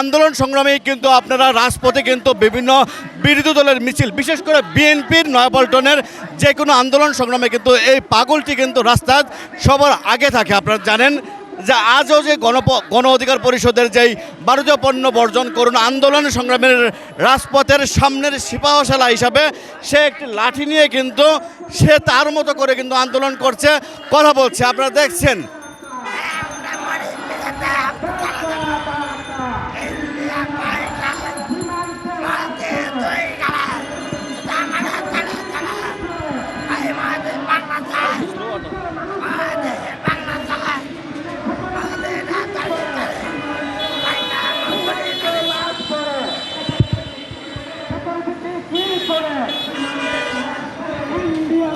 আন্দোলন সংগ্রামে কিন্তু আপনারা রাজপথে কিন্তু বিভিন্ন বিরোধী দলের মিছিল, বিশেষ করে বিএনপির নয়াপল্টনের যে কোনো আন্দোলন সংগ্রামে কিন্তু এই পাগলটি কিন্তু রাস্তায় সবার আগে থাকে। আপনারা জানেন যে আজও যে গণ গণ অধিকার পরিষদের যেই ভারতীয় পণ্য বর্জন করুন আন্দোলন সংগ্রামের রাজপথের সামনের সিপাহশালা হিসাবে সে একটি লাঠি নিয়ে কিন্তু সে তার মতো করে কিন্তু আন্দোলন করছে, কথা বলছে। আপনারা দেখছেন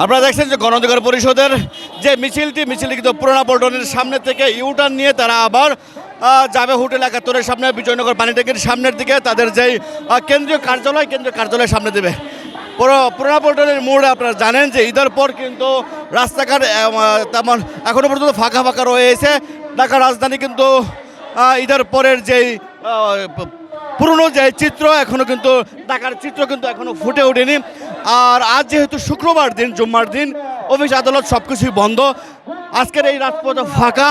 আপনারা দেখছেন যে গণ অধিকার পরিষদের যে মিছিলটি মিছিলটি কিন্তু পুরোনা পল্টনের সামনে থেকে ইউটার্ন নিয়ে তারা আবার যাবে হোটেল একাত্তরের সামনে, বিজয়নগর পানি সামনের দিকে। তাদের যেই কেন্দ্রীয় কার্যালয়, কেন্দ্রীয় কার্যালয়ের সামনে দেবে। পুরো পুরোনা পল্টনের মোড়ে আপনারা জানেন যে ঈদের পর কিন্তু রাস্তাঘাট তেমন এখনও পর্যন্ত ফাঁকা ফাঁকা রয়েছে ঢাকা রাজধানী কিন্তু ঈদের পরের যেই পুরনো যে চিত্র এখনও কিন্তু ঢাকার চিত্র কিন্তু এখনও ফুটে ওঠেনি। আর আজ যেহেতু শুক্রবার দিন, জুম্মার দিন, অফিস, আদালত সব কিছুই বন্ধ। আজকের এই রাজপথ ফাঁকা।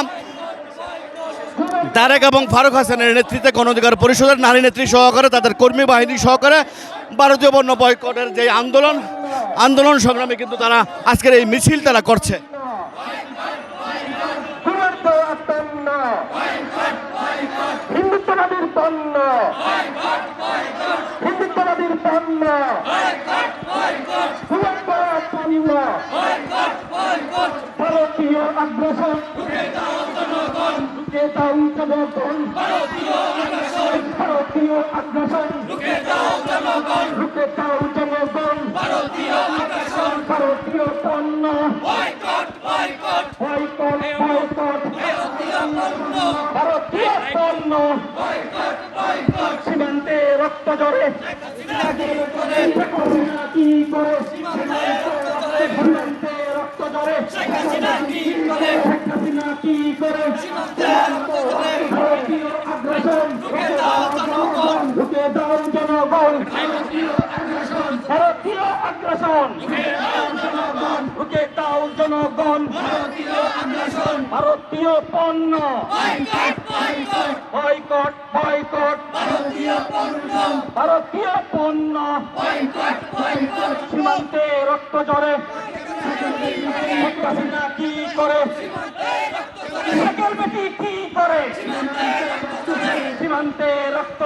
তারেক এবং ফারুক হাসানের নেতৃত্বে গণ অধিকার পরিষদের নারী নেত্রী সহকারে, তাদের কর্মী বাহিনী সহকারে ভারতীয় বন্য বয়কটের যে আন্দোলন আন্দোলন সংগ্রামে কিন্তু তারা আজকের এই মিছিল তারা করছে চূড়ান্ত পণ্য হিন্দুত্ববাদীর পণ্য হিন্দুত্ববাদীর পণ্য পণ্য ভারতীয় আগ্রাসন। রুখে দাও ভারতীয় আগ্রাসন। রুখে দাও ভারতীয় পণ্য বয়কট বয়কট ভারতীয় পণ্য সীমান্তে রক্ত জড়ে কি করে সীমান্তে রক্ত জড়ে শেখ হাসিনা কি করে ভারতীয় আগ্রাসন ঢুকে দাও জনগণ ভারতীয় আগ্রাসন। জনগণ ভারতীয় পণ্য। Boycott boycott. ভারতীয় পণ্য। সীমান্তে রক্ত হাসিনা কি করে? বেটি কি করে? সীমান্তে রক্ত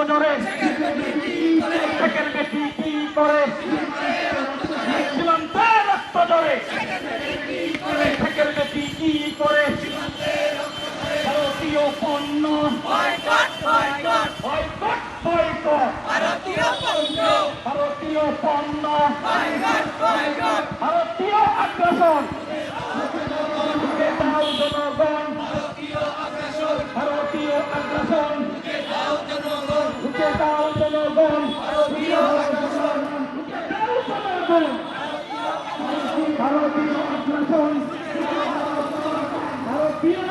শেখের বেটি কি করে? ভারতীয় পণ্য। ভারতীয় আগ্রাসন। জনগণ ভারতীয় আগ্রাসন জনগণ ভারতীয় আগ্রাসন। ভারতীয় আগ্রাসন। ভারতীয়